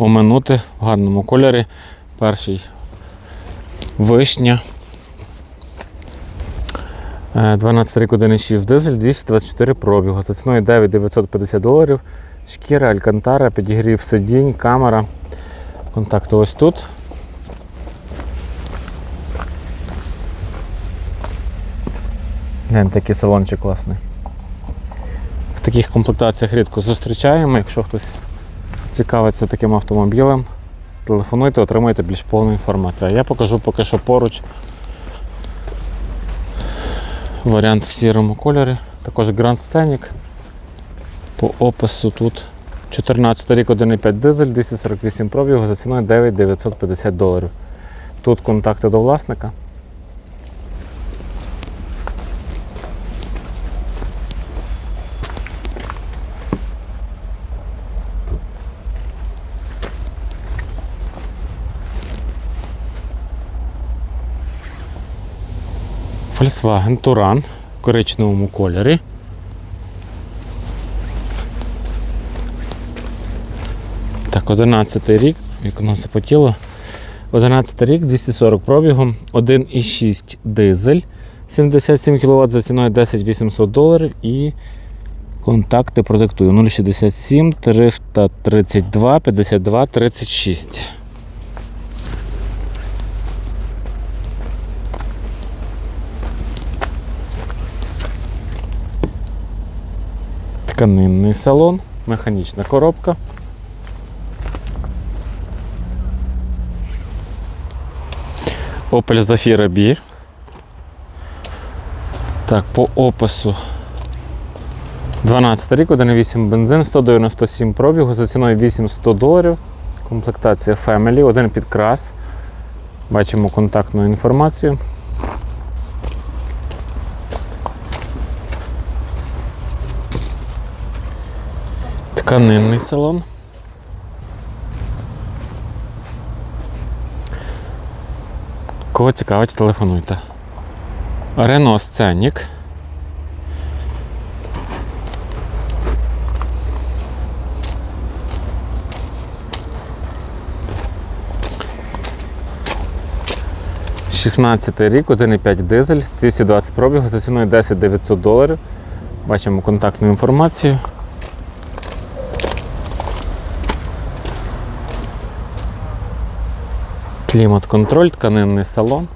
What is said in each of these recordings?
оминути в гарному кольорі. Перший вишня. Е, 12 рік 1,6 дизель, 224 пробігу. За ціною 9950 доларів. Шкіра, алькантара, підігрів сидінь, камера. Контакти ось тут. Глянь, такий салончик класний. В таких комплектаціях рідко зустрічаємо. Якщо хтось цікавиться таким автомобілем, телефонуйте, отримайте більш повну інформацію. Я покажу поки що поруч варіант в сірому кольорі. Також Grand Scenic. По опису тут 14 рік 1,5 дизель, 248 пробігу за ціною 9950 доларів. Тут контакти до власника. Volkswagen Touran в коричневому кольорі. Так, 11 рік, як воно запотіло. 11 рік, 240 пробігу, 1,6 дизель, 77 кВт за ціною 10 800 доларів і контакти продиктую 067 332 52 36. Тканинний салон, механічна коробка. Opel Zafira B. Так, по опису 12 рік, 1,8 бензин, 197 пробігу за ціною 800 доларів. Комплектація Family, один підкрас. Бачимо контактну інформацію. Тканинний салон. Кого цікавить, телефонуйте. Рено Сценік. Шістнадцятий рік, 1,5 дизель, 220 пробігу за ціною 10 900 доларів. Бачимо контактну інформацію. Клімат-контроль, тканинний салон.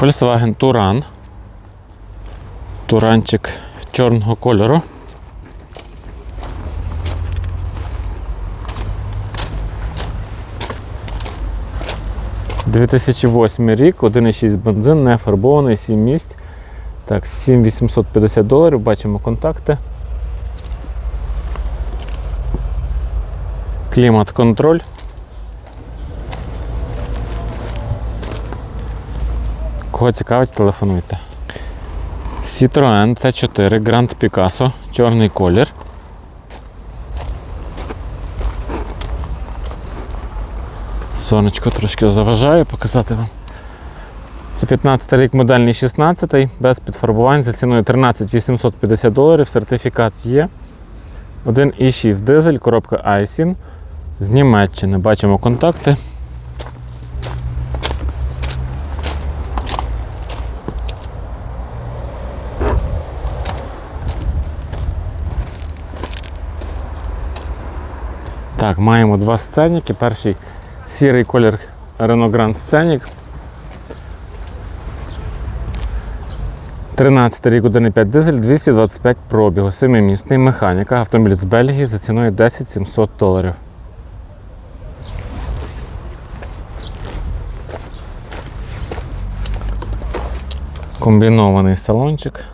Volkswagen Туран. Туранчик чорного кольору. – 2008 рік, 1,6 бензин, не фарбований, 7 місць. Так, 7850 доларів, бачимо контакти. Клімат-контроль. Кого цікавить, телефонуйте. Citroen C4 Grand Picasso, чорний колір. Сонечко трошки заважає показати вам. Це 15 рік модельний 16 без підфарбувань за ціною 13 850 доларів. Сертифікат є. 1,6 дизель, коробка Айсін з Німеччини. Бачимо контакти. Так, маємо два сценіки. Перший сірий колір Renault Grand Scenic. 13 рік 1,5 дизель, 225 пробігу, 7-місний механіка. Автомобіль з Бельгії за ціною 10 700 доларів. Комбінований салончик.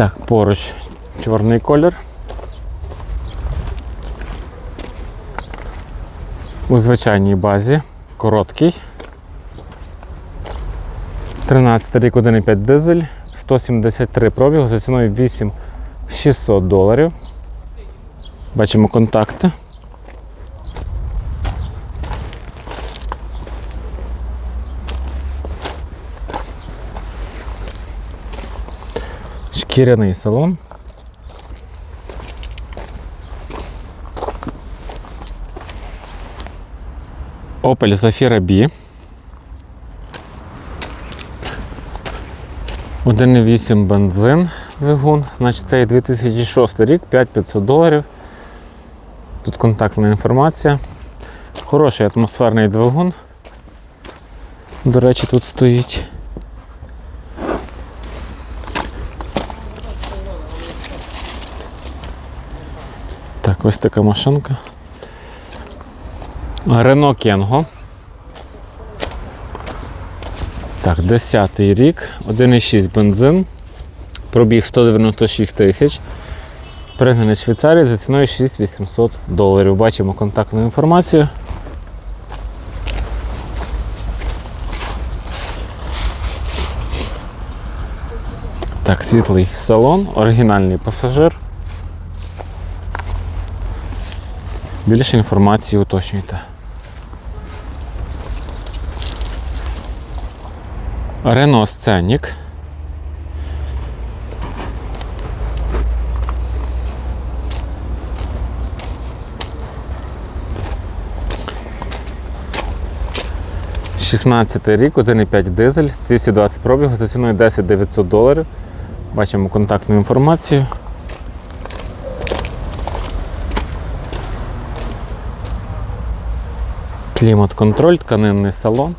Так, поруч чорний колір. У звичайній базі. Короткий. 13 рік 1,5 дизель, 173 пробігу за ціною 8600 доларів. Бачимо контакти. Шкіряний салон. Opel Zafira B. 1,8 бензин двигун. Значить, це 2006 рік, 5500 доларів. Тут контактна інформація. Хороший атмосферний двигун. До речі, тут стоїть. Ось така машинка. Renault Kengo. Так, 10 рік, 1,6 бензин, пробіг 196 тисяч. Пригнаний Швейцарії за ціною 6800 доларів. Бачимо контактну інформацію. Так, світлий салон, оригінальний пасажир. Більше інформації уточнюйте. Renault Scenic. Шістнадцятий рік, 1,5 дизель, 220 пробігу за ціною 10 900 доларів. Бачимо контактну інформацію. Клімат-контроль, тканинний салон.